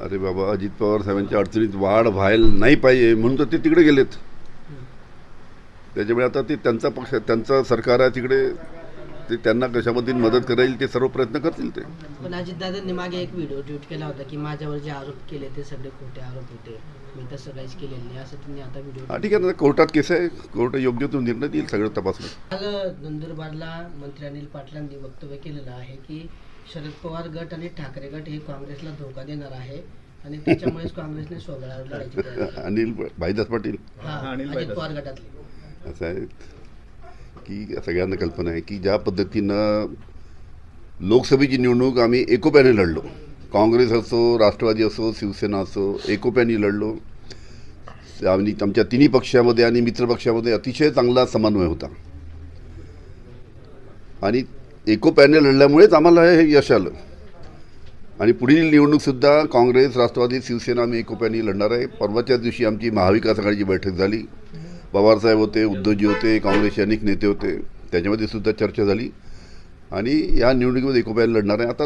अरे बाबा अजित पवार साहेबांच्या अडचणीत वाढ व्हायला नाही पाहिजे म्हणून तर ते तिकडे गेलेत. त्याच्यामुळे आता ते त्यांचा पक्ष त्यांचं सरकार आहे तिकडे ते त्यांना कशामध्ये मदत करायला ते सर्व प्रयत्न करतील ते. पण अजितदादांनी मागे एक व्हिडिओ ट्विट केला होता की माझ्यावर जे आरोप केले ते सगळे खोटे आरोप होते. मी तसं काहीच केलेलं नाही असं त्यांनी आता व्हिडिओ हा ठीक आहे ना कोर्टात केस आहे कोर्ट योग्य तो निर्णय देईल सगळं तपासून काल नंदुरबारला मंत्री अनिल पाटलांनी वक्तव्य केलेलं आहे की शरद पवार गट आणि ठाकरे गट हे काँग्रेसला धोका देणार आहे. आणि त्याच्यामुळेच काँग्रेसने स्वबळावर लढायची तयारी केली. अनिल भाईदास पाटील. हा अनिल अजित पवार गटातले. असं आहे. की सगळ्यांना कल्पना आहे की ज्या पद्धतीनं लोकसभेची निवडणूक आम्ही एकोप्याने लढलो. काँग्रेस असो राष्ट्रवादी असो शिवसेना असो एकोप्याने लढलो. आणि आमच्या तिन्ही पक्षामध्ये आणि मित्रपक्षामध्ये अतिशय चांगला समन्वय होता. आणि एकोप्याने लढल्यामुळेच आम्हाला हे यश आलं. आणि पुढील निवडणूकसुद्धा काँग्रेस राष्ट्रवादी शिवसेना आम्ही एकोप्याने लढणार आहे. परवाच्याच दिवशी आमची महाविकास आघाडीची बैठक झाली. पवारसाहेब होते उद्धवजी होते काँग्रेसचे अनेक नेते होते. त्याच्यामध्ये सुद्धा चर्चा झाली. आणि या निवडणुकीमध्ये एकोप्याने लढणार. आहे आता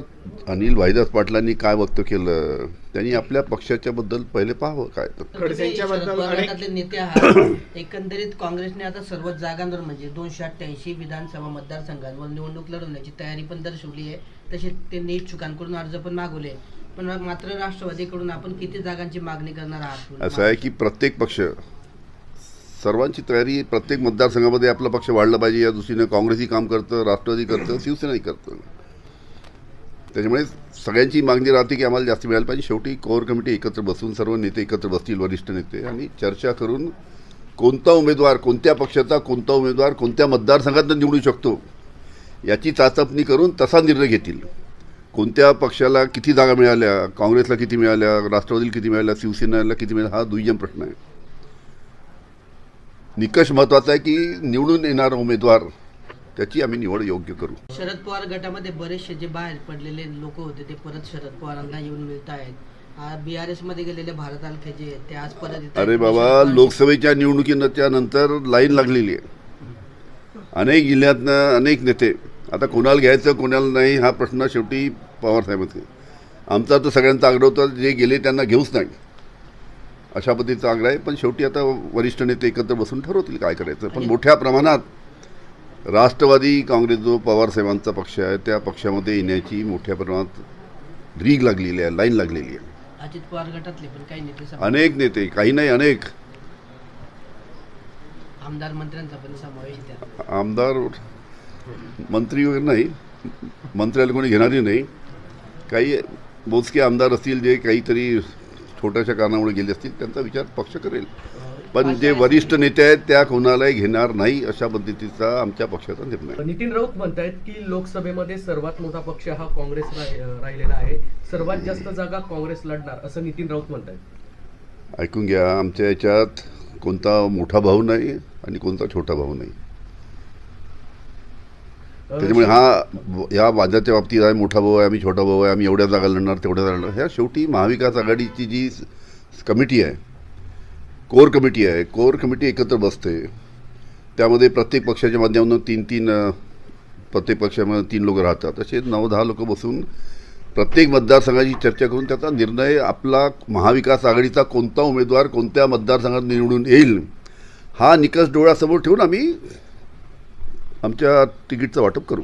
अनिल भाईदास पाटलांनी काय वक्तव्य केलं? त्यांनी आपल्या पक्षाच्या बद्दल पहिले पाहावं काय तर. नेते आहात. एकंदरीत काँग्रेसने आता सर्वच जागांवर म्हणजे दोनशे अठ्ठ्याऐंशी विधानसभा मतदारसंघांवर निवडणूक लढवण्याची तयारी पण दर्शवली आहे. तसेच त्यांनी इच्छुकांकडून अर्ज पण मागवले पण मात्र राष्ट्रवादीकडून आपण किती जागांची मागणी करणार आहात? असं आहे की प्रत्येक पक्ष सर्वांची तयारी प्रत्येक मतदारसंघामध्ये आपला पक्ष वाढला पाहिजे या दृष्टीनं काँग्रेसही काम करतं राष्ट्रवादी करतं शिवसेनाही करतं. त्याच्यामुळे सगळ्यांची मागणी राहते की आम्हाला जास्त मिळायला पाहिजे. शेवटी कोर कमिटी एकत्र बसून सर्व नेते एकत्र बसतील वरिष्ठ नेते आणि चर्चा करून कोणता उमेदवार कोणत्या पक्षाचा कोणता उमेदवार कोणत्या मतदारसंघातून निवडू शकतो याची चाचपणी करून तसा निर्णय घेतील. कोणत्या पक्षाला किती जागा मिळाल्या काँग्रेसला किती मिळाल्या राष्ट्रवादीला किती मिळाल्या शिवसेनेला किती मिळाल्या हा दुय्यम प्रश्न आहे. निकष महत्त्वाचा आहे की निवडून येणारा उमेदवार त्याची आम्ही निवड योग्य करू. शरद पवार गटामध्ये बरेचसे जे बाहेर पडलेले लोक होते ते परत शरद पवारांना येऊन मिळत आहेत. बी आर एसमध्ये गेलेले भारत आलखे जे ते आज परत. अरे बाबा लोकसभेच्या निवडणुकीच्या नंतर लाईन लागलेली आहे. अनेक जिल्ह्यातनं अनेक नेते आता कोणाला घ्यायचं कोणाला नाही हा प्रश्न शेवटी पवारसाहेबांचे आमचा तर सगळ्यांचा आग्रह होता जे गेले त्यांना घेऊच नाही. अशा पद्धतीचा आग्रह आहे. पण शेवटी आता वरिष्ठ नेते एकत्र बसून ठरवतील काय करायचं. पण मोठ्या प्रमाणात राष्ट्रवादी काँग्रेस जो पवारसाहेबांचा पक्ष आहे त्या पक्षामध्ये येण्याची मोठ्या प्रमाणात रीग लागलेली आहे लाईन लागलेली आहे. अजित पवार गटातले पण काही नेते अनेक नेते काही नाही अनेक. आमदार मंत्र्यांचा पण समावेश आमदार मंत्री वगैरे नाही. मंत्र्याला कोणी घेणारी नाही. काही मोजके आमदार असतील जे काहीतरी छोट्याशा कारणामुळे गेले असतील त्यांचा विचार पक्ष करेल. पण जे वरिष्ठ नेते आहेत त्या कोणालाही घेणार नाही अशा पद्धतीचा आमच्या पक्षाचा निर्णय. नितीन राऊत म्हणतायत की लोकसभेमध्ये सर्वात मोठा पक्ष हा काँग्रेस राहि- राहिलेला आहे. सर्वात जास्त जागा काँग्रेस लढणार असं नितीन राऊत म्हणतायत. ऐकून घ्या आमच्या याच्यात कोणता मोठा भाऊ नाही आणि कोणता छोटा भाऊ नाही. त्याच्यामुळे हा या वादाच्या बाबतीत आहे मोठा भाऊ आहे आम्ही छोटा भाऊ आहे आम्ही एवढ्या जागा लढणार तेवढ्या जागा लढणार. ह्या शेवटी महाविकास आघाडीची जी कमिटी आहे कोर कमिटी आहे कोर कमिटी एकत्र बसते. त्यामध्ये प्रत्येक पक्षाच्या माध्यमातून तीन तीन प्रत्येक पक्षामध्ये तीन लोक राहतात. असे नऊ दहा लोक बसून प्रत्येक मतदारसंघाची चर्चा करून त्याचा निर्णय आपला महाविकास आघाडीचा कोणता उमेदवार कोणत्या मतदारसंघात निवडून येईल हा निकष डोळ्यासमोर ठेवून आम्ही आमच्या तिकीटचं वाटप करू.